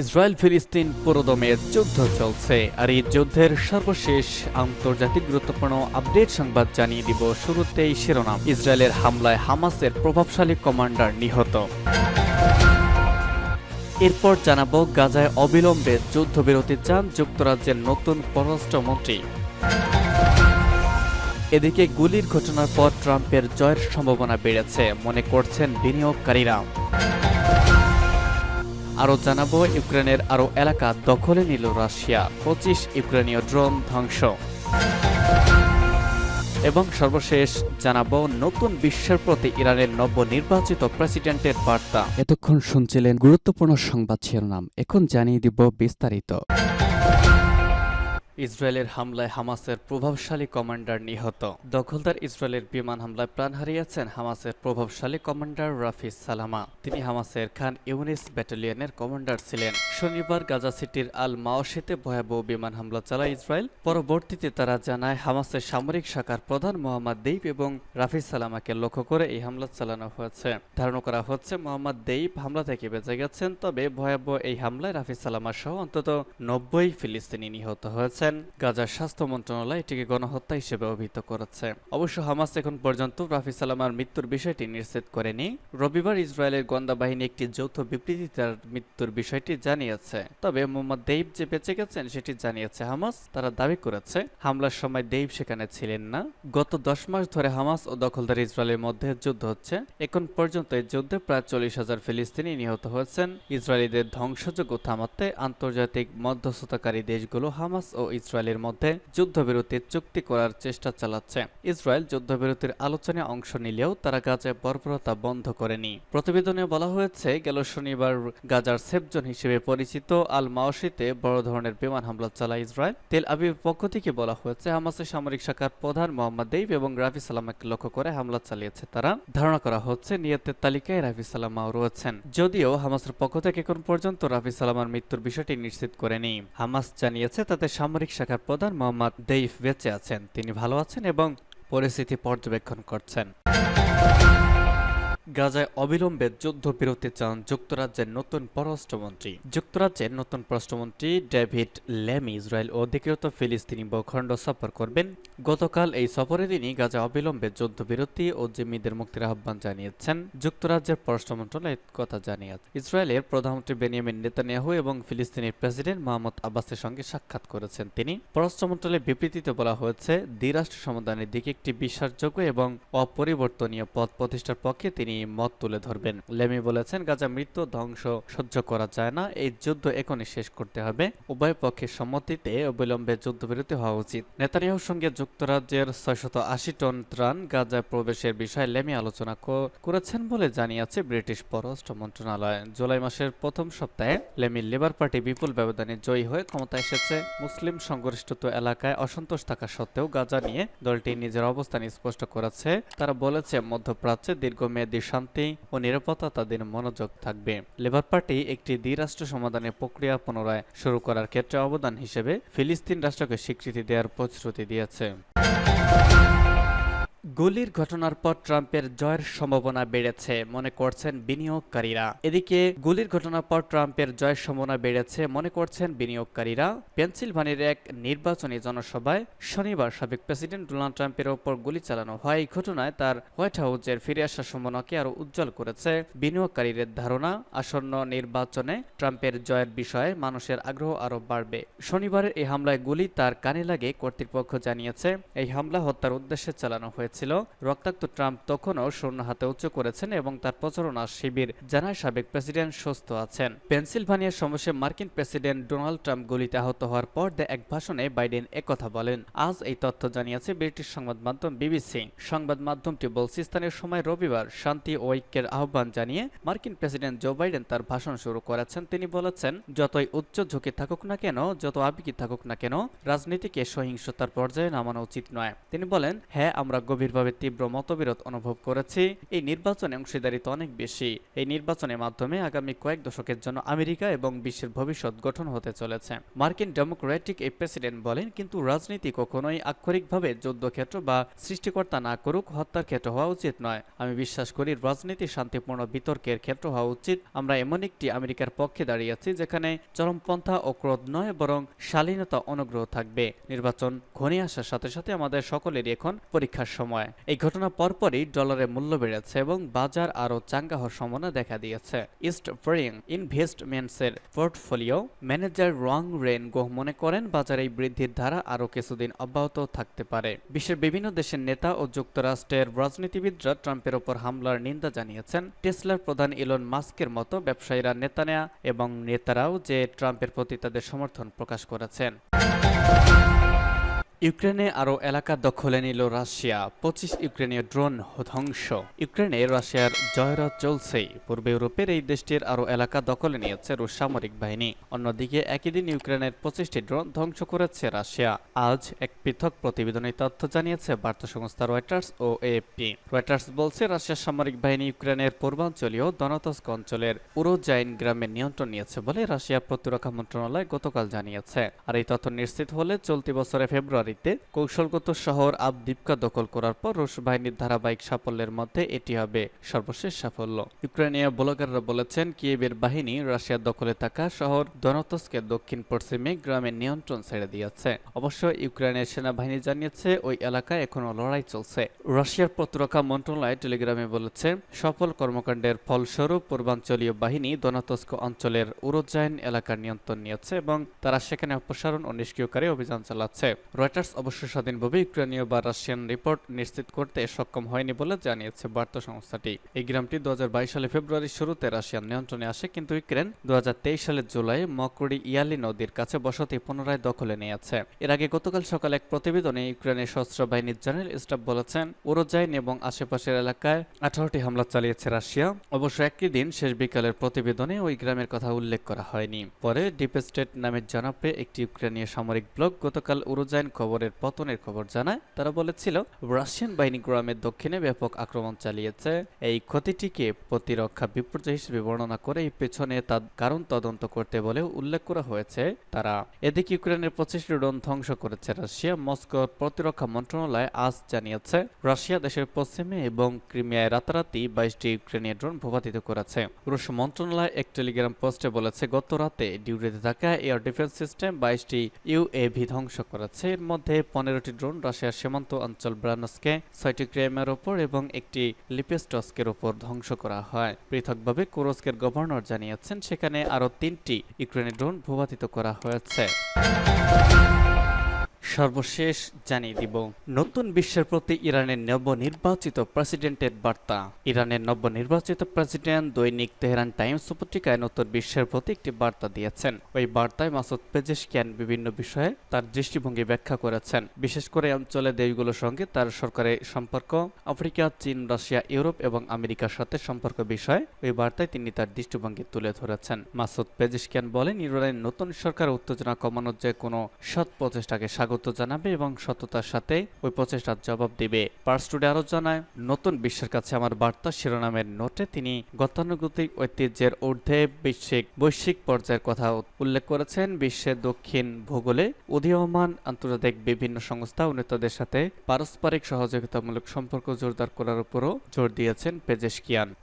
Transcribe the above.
Israel ফিলিস্তিন পুরোদমে যুদ্ধ চলছে। আর এই যুদ্ধের সর্বশেষ আন্তর্জাতিক গুরুত্বপূর্ণ আপডেট সংবাদ জানিয়ে দিব শুরুতেই শিরোনাম। ইসরায়েলের হামলায় হামাসের প্রভাবশালী কমান্ডার নিহত। এরপর জানাব গাজায় অবিলম্বে যুদ্ধবিরতি চান যুক্তরাজ্যের নতুন পররাষ্ট্রমন্ত্রী। এদিকে গুলির ঘটনার পর ট্রাম্পের জয়ের সম্ভাবনা বেড়েছে, মনে করছেন বিনিয়োগকারীরা। আরও জানাব, ইউক্রেনের আরও এলাকা দখলে নিল রাশিয়া। পঁচিশ ইউক্রেনীয় ড্রোন ধ্বংস। এবং সর্বশেষ জানাব, নতুন বিশ্বের প্রতি ইরানের নব্য নির্বাচিত প্রেসিডেন্টের বার্তা। এতক্ষণ শুনছিলেন গুরুত্বপূর্ণ সংবাদ শিরোনাম। এখন জানিয়ে দিব বিস্তারিত। ইসরায়েলের হামলায় হামাসের প্রভাবশালী কমান্ডার নিহত। দখলদার ইসরায়েলের বিমান হামলায় প্রাণ হারিয়েছেন হামাসের প্রভাবশালী কমান্ডার রাফিজ সালামা। তিনি হামাসের খান ইউনিস ব্যাটালিয়নের কমান্ডার ছিলেন। শনিবার গাজা সিটির আল মাওশিতে ভয়াবহ বিমান হামলা চালায় ইসরায়েল। পরবর্তীতে তারা জানায়, হামাসের সামরিক শাখার প্রধান মোহাম্মদ দেইব এবং রাফিজ সালামাকে লক্ষ্য করে এই হামলা চালানো হয়েছে। ধারণা করা হচ্ছে, মোহাম্মদ দেইব হামলা থেকে বেঁচে গেছেন, তবে ভয়াবহ এই হামলায় রাফিজ সালামা সহ অন্তত নব্বই ফিলিস্তিনি নিহত হয়েছে। করেছেন গাজার স্বাস্থ্য মন্ত্রণালয় এটিকে গণহত্যা হিসেবে অভিহিত করেছে। অবশ্য হামাস এখন পর্যন্ত রাফি সালামার মৃত্যুর বিষয়টি নিশ্চিত করেনি। রবিবার ইসরায়েলের গোয়েন্দা বাহিনী একটি যৌথ বিবৃতি তার মৃত্যুর বিষয়টি জানিয়েছে। তবে মোহাম্মদ দেইব যে বেঁচে গেছেন সেটি জানিয়েছে হামাস, তারা দাবি করেছে, হামলার সময় দেইব সেখানে ছিলেন না। গত দশ মাস ধরে হামাস ও দখলদার ইসরায়েলের মধ্যে যুদ্ধ হচ্ছে। এখন পর্যন্ত এই যুদ্ধে প্রায় চল্লিশ হাজার ফিলিস্তিনি নিহত হয়েছেন। ইসরায়েলিদের ধ্বংসযোগ্য থামাতে আন্তর্জাতিক মধ্যস্থতাকারী দেশগুলো হামাস ও ইসরায়েলের মধ্যে যুদ্ধবিরতির চুক্তি করার চেষ্টা চালাচ্ছে। ইসরায়েল যুদ্ধবিরতির আলোচনায় অংশ নিলেও তারা গাজায় বর্বরতা বন্ধ করেনি। প্রতিবেদনে বলা হয়েছে, গেল শনিবার গাজার সেফজন হিসেবে পরিচিত আল মাওসিতে বড় ধরনের বিমান হামলা চালায় ইসরায়েল। তেল আবির পক্ষ থেকে বলা হয়েছে, হামাসের সামরিক শাখার প্রধান মোহাম্মদ দেইব এবং রাফি সালামাকে লক্ষ্য করে হামলা চালিয়েছে তারা। ধারণা করা হচ্ছে, নিয়তের তালিকায় রাফি সালামাও রয়েছেন। যদিও হামাসের পক্ষ থেকে এখন পর্যন্ত রাফি সালামার মৃত্যুর বিষয়টি নিশ্চিত করেনি। হামাস জানিয়েছে তাতে সামরিক শাখার প্রধান মোহাম্মদ দেইফ বেঁচে আছেন। তিনি ভালো আছেন এবং পরিস্থিতি পর্যবেক্ষণ করছেন। গাজায় অবিলম্বে যুদ্ধবিরতি চান যুক্তরাজ্যের নতুন পররাষ্ট্রমন্ত্রী। যুক্তরাজ্যের নতুন পররাষ্ট্রমন্ত্রী ডেভিড লেমি ইসরায়েল অধিকৃত ফিলিস্তিনি ভূখণ্ড সফর করবেন। গতকাল এই সফরে তিনি গাজা অবিলম্বে যুদ্ধবিরতি ও জিম্মিদের মুক্তির আহ্বান জানিয়েছেন যুক্তরাজ্যের পররাষ্ট্র মন্ত্রণালয় কথা জানিয়েছে ইসরায়েলের প্রধানমন্ত্রী বেনিয়ামিন নেতানিয়াহু এবং ফিলিস্তিনের প্রেসিডেন্ট মোহাম্মদ আব্বাসের সঙ্গে সাক্ষাৎ করেছেন তিনি। পররাষ্ট্র মন্ত্রণালয়ের বিবৃতিতে বলা হয়েছে, দ্বিরাষ্ট্র সমাধানের দিকে একটি বিশ্বাসযোগ্য এবং অপরিবর্তনীয় পথ প্রতিষ্ঠার পক্ষে তিনি মত তুলে ধরবেন। লেমি বলেছেন, গাজা মৃত্যু, ধ্বংস সহ্য করা যায় না, এই যুদ্ধ এখনই শেষ করতে হবে। উভয় পক্ষের সম্মতিতে অবিলম্বে যুদ্ধবিরতি হওয়া উচিত। নেতানিয়াহুর সঙ্গে যুক্তরাজ্যের ছয়শত আশি টন ত্রাণ গাজায় প্রবেশের বিষয়ে লেমি আলোচনা করেছেন বলে জানিয়েছে ব্রিটিশ পররাষ্ট্র মন্ত্রণালয়। জুলাই মাসের প্রথম সপ্তাহে লেমি লেবার পার্টি বিপুল ব্যবধানে জয়ী হয়ে ক্ষমতা এসেছে। মুসলিম সংগঠিত এলাকায় অসন্তোষ থাকা সত্ত্বেও গাজা নিয়ে দলটি নিজের অবস্থান স্পষ্ট করেছে। তারা বলেছে, মধ্যপ্রাচ্যে দীর্ঘমেয়াদী শান্তি ও নিরাপত্তা তাদের মনোযোগ থাকবে। লেবার পার্টি একটি দ্বিরাষ্ট্র সমাধানের প্রক্রিয়া পুনরায় শুরু করার ক্ষেত্রে অবদান হিসেবে ফিলিস্তিন রাষ্ট্রকে স্বীকৃতি দেওয়ার প্রতিশ্রুতি দিয়েছে। গুলির ঘটনার পর ট্রাম্পের জয়ের সম্ভাবনা বেড়েছে, মনে করছেন বিনিয়োগকারীরা। এদিকে, গুলির ঘটনার পর ট্রাম্পের জয়ের সম্ভাবনা বেড়েছে, মনে করছেন বিনিয়োগকারীরা। পেনসিলভানির এক নির্বাচনী জনসভায় শনিবার সাবেক প্রেসিডেন্ট ডোনাল্ড ট্রাম্পের ওপর গুলি চালানো হয়। এই ঘটনায় তার হোয়াইট হাউসের ফিরে আসার সম্ভাবনাকে আরও উজ্জ্বল করেছে বিনিয়োগকারীদের ধারণা। আসন্ন নির্বাচনে ট্রাম্পের জয়ের বিষয়ে মানুষের আগ্রহ আরও বাড়বে। শনিবারের এই হামলায় গুলি তার কানে লাগে কর্তৃপক্ষ জানিয়েছে। এই হামলা হত্যার উদ্দেশ্যে চালানো হয়েছে। হয়েছিল রক্তাক্ত ট্রাম্প তখনও শূন্য হাতে উচ্চ করেছেন এবং তার প্রচারণা শিবির জানায় সাবেক প্রেসিডেন্ট সুস্থ আছেন। পেনসিলভানিয়ার সমস্যা মার্কিন প্রেসিডেন্ট ডোনাল্ড ট্রাম্প গুলিতে আহত হওয়ার পর দে এক ভাষণে বাইডেন একথা বলেন। আজ এই তথ্য জানিয়েছে ব্রিটিশ সংবাদ মাধ্যম বিবিসি। সংবাদ মাধ্যমটি বলছে, স্থানীয় সময় রবিবার শান্তি ও ঐক্যের আহ্বান জানিয়ে মার্কিন প্রেসিডেন্ট জো বাইডেন তার ভাষণ শুরু করেছেন। তিনি বলেছেন, যতই উচ্চ ঝুঁকি থাকুক না কেন, যত আবেগী থাকুক না কেন, রাজনীতিকে সহিংসতার পর্যায়ে নামানো উচিত নয়। তিনি বলেন হ্যাঁ আমরা গভীর গভীরভাবে তীব্র মতবিরোধ অনুভব করেছি। এই নির্বাচনে অংশীদারিত্ব অনেক বেশি। এই নির্বাচনের মাধ্যমে আগামী কয়েক দশকের জন্য আমেরিকা এবং বিশ্বের ভবিষ্যৎ গঠন হতে চলেছে। মার্কিন ডেমোক্রেটিক এই প্রেসিডেন্ট বলেন, কিন্তু রাজনীতি কখনোই আক্ষরিকভাবে যুদ্ধক্ষেত্র বা সৃষ্টিকর্তা না করুক হত্যার ক্ষেত্র হওয়া উচিত নয়। আমি বিশ্বাস করি, রাজনীতি শান্তিপূর্ণ বিতর্কের ক্ষেত্র হওয়া উচিত। আমরা এমন একটি আমেরিকার পক্ষে দাঁড়িয়েছি যেখানে চরমপন্থা ও ক্রোধ নয়, বরং শালীনতা, অনুগ্রহ থাকবে। নির্বাচন ঘনিয়ে আসার সাথে সাথে আমাদের সকলেরই এখন পরীক্ষার সময়। এই ঘটনা পরপরই ডলারের মূল্য বেড়েছে এবং বাজার আরও চাঙ্গা হওয়ার সম্ভাবনা দেখা দিয়েছে। East ফ্রিং ইনভেস্টমেন্টসের portfolio manager Rong Ren Goh মনে করেন, বাজারে এই বৃদ্ধির ধারা আরও কিছুদিন অব্যাহত থাকতে পারে। বিশ্বের বিভিন্ন দেশের নেতা ও যুক্তরাষ্ট্রের রাজনীতিবিদরা ট্রাম্পের ওপর হামলার নিন্দা জানিয়েছেন। টেসলার প্রধান ইলন মাস্কের মতো ব্যবসায়ীরা নেতা নেয়া এবং নেতারাও যে ট্রাম্পের প্রতি তাদের সমর্থন প্রকাশ করেছেন। ইউক্রেনে আরও এলাকা দখলে নিল রাশিয়া। পঁচিশ ইউক্রেনীয় ড্রোন ধ্বংস। ইউক্রেনে রাশিয়ার জয়রথ চলছেই পূর্ব ইউরোপের এই দেশটির আরও এলাকা দখলে নিয়েছে রুশ সামরিক বাহিনী। অন্যদিকে একই দিন ইউক্রেনের পঁচিশটি ড্রোন ধ্বংস করেছে রাশিয়া। আজ এক পৃথক প্রতিবেদনে তথ্য জানিয়েছে বার্তা সংস্থা রয়টার্স ও এএফপি। রয়টার্স বলছে, রাশিয়ার সামরিক বাহিনী ইউক্রেনের পূর্বাঞ্চলীয় দনতস্ক অঞ্চলের উরোজাইন গ্রামে নিয়ন্ত্রণ নিয়েছে বলে রাশিয়ার প্রতিরক্ষা মন্ত্রণালয় গতকাল জানিয়েছে। আর এই তথ্য নিশ্চিত হলে চলতি বছরে ফেব্রুয়ারিতে কৌশলগত শহর আবদিপকা দখল করার পর রুশ বাহিনীর ধারাবাহিক সাফল্যের মধ্যে এটি হবে সর্বশেষ সাফল্য। ইউক্রেনীয় ব্লগাররা বলেছেন কিয়েবের বাহিনী রাশিয়ার দখলে থাকা শহর দনতস্কের দক্ষিণ পশ্চিমে গ্রামের নিয়ন্ত্রণ ছেড়ে দিয়েছে। অবশ্য ইউক্রেনের সেনাবাহিনী জানিয়েছে, ওই এলাকায় এখনও লড়াই চলছে। রাশিয়ার প্রতিরক্ষা মন্ত্রণালয় টেলিগ্রামে বলেছে, সফল কর্মকাণ্ডের ফলস্বরূপ পূর্বাঞ্চলীয় বাহিনী দনাতস্ক অঞ্চলের উরোজাইন এলাকার নিয়ন্ত্রণ নিয়েছে এবং তারা সেখানে অপসারণ ও নিষ্ক্রিয়কারী অভিযান চালাচ্ছে। রয়টার্স অবশ্য স্বাধীনভাবে ইউক্রেনীয় বা রাশিয়ান রিপোর্ট নিশ্চিত করতে সক্ষম হয়নি বলে জানিয়েছে বার্তা সংস্থাটি। এই গ্রামটি দু সালে ফেব্রুয়ারির শুরুতে রাশিয়ান নিয়ন্ত্রণে আসে, কিন্তু ইউক্রেন দু সালের জুলাই মকড়ি ইয়ালি নদীর কাছে বসতি পুনরায় দখলে নিয়েছে। এর আগে গতকাল সকালে এক প্রতিবেদনে ইউক্রেনের সশস্ত্র বাহিনীর জেনারেল স্টাফ বলেছেন উরোজাইন এবং আশেপাশের এলাকায় আঠারোটি হামলা চালিয়েছে রাশিয়া। অবশ্য একই দিন শেষ বিকালের প্রতিবেদনে ওই গ্রামের কথা উল্লেখ করা হয়নি। পরে ডিপ স্টেট নামের জনপ্রিয় একটি ইউক্রেনীয় সামরিক ব্লগ গতকাল উরোজাইন খবরের পতনের খবর জানায়, তারা বলেছিল, রাশিয়ান বাহিনী গ্রামের দক্ষিণে ব্যাপক আক্রমণ চালিয়েছে। এই ক্ষতিটিকে প্রতিরক্ষা বিপর্যয় হিসেবে বর্ণনা করে পেছনে তার কারণ তদন্ত করতে বলে উল্লেখ করা হয়েছে। তারা, এদিকে ইউক্রেনের পঁচিশটি ড্রোন ধ্বংস করেছে রাশিয়া। মস্কোর প্রতিরক্ষা মন্ত্রণালয় আজ জানিয়েছে, রাশিয়া দেশের পশ্চিমে এবং ক্রিমিয়ায় রাতারাতি বাইশটি ইউক্রেনীয় ড্রোন ভূপাতিত করেছে। রুশ মন্ত্রণালয় এক টেলিগ্রাম পোস্টে বলেছে, গত রাতে ডিউটিতে থাকা এয়ার ডিফেন্স সিস্টেম বাইশটি ইউএভি ধ্বংস করেছে। এর মধ্যে পনেরোটি ড্রোন রাশিয়ার সীমান্ত অঞ্চল ব্রানসকে, ছয়টি ক্রেমের ওপর এবং একটি লিপেস্টস্কের ওপর ধ্বংস করা হয়। পৃথকভাবে কুরস্কের গভর্নর জানিয়েছেন, সেখানে আরও তিনটি ইউক্রেনের ড্রোন ভূপাতিত করা হয়েছে। সর্বশেষ জানিয়ে দিব। নতুন বিশ্বের প্রতি ইরানের নবনির্বাচিত প্রেসিডেন্টের বার্তা। ইরানের নবনির্বাচিত প্রেসিডেন্ট দৈনিক তেহরান টাইমস পত্রিকায় নতুন বিশ্বের প্রতি একটি বার্তা দিয়েছেন। ওই বার্তায় মাসুদ পেজেশকিয়ান বিভিন্ন বিষয়ে তার দৃষ্টিভঙ্গি ব্যাখ্যা করেছেন। বিশেষ করে এই অঞ্চলের দেশগুলোর সঙ্গে তার সরকারের সম্পর্ক, আফ্রিকা, চীন, রাশিয়া, ইউরোপ এবং আমেরিকার সাথে সম্পর্ক বিষয়ে ওই বার্তায় তিনি তার দৃষ্টিভঙ্গি তুলে ধরেছেন। মাসুদ পেজেশকিয়ান বলেন, ইরানের নতুন সরকার উত্তেজনা কমানোর যে কোনো সৎ প্রচেষ্টাকে স্বাগত জানাবে এবং সততার সাথে ওই প্রচেষ্টার জবাব দিবে। পার্স টুডে আরও জানায়, নতুন বিশ্বের কাছে আমার বার্তা শিরোনামের নোটে তিনি গতানুগতিক ঐতিহ্যের ঊর্ধ্বে বিশ্বিক, বৈশ্বিক পর্যায়ের কথা উল্লেখ করেছেন। বিশ্বের দক্ষিণ ভূগোলে উদীয়মান আন্তর্জাতিক বিভিন্ন সংস্থা ও নেতাদের সাথে পারস্পরিক সহযোগিতামূলক সম্পর্ক জোরদার করার উপরও জোর দিয়েছেন পেজেশকিয়ান।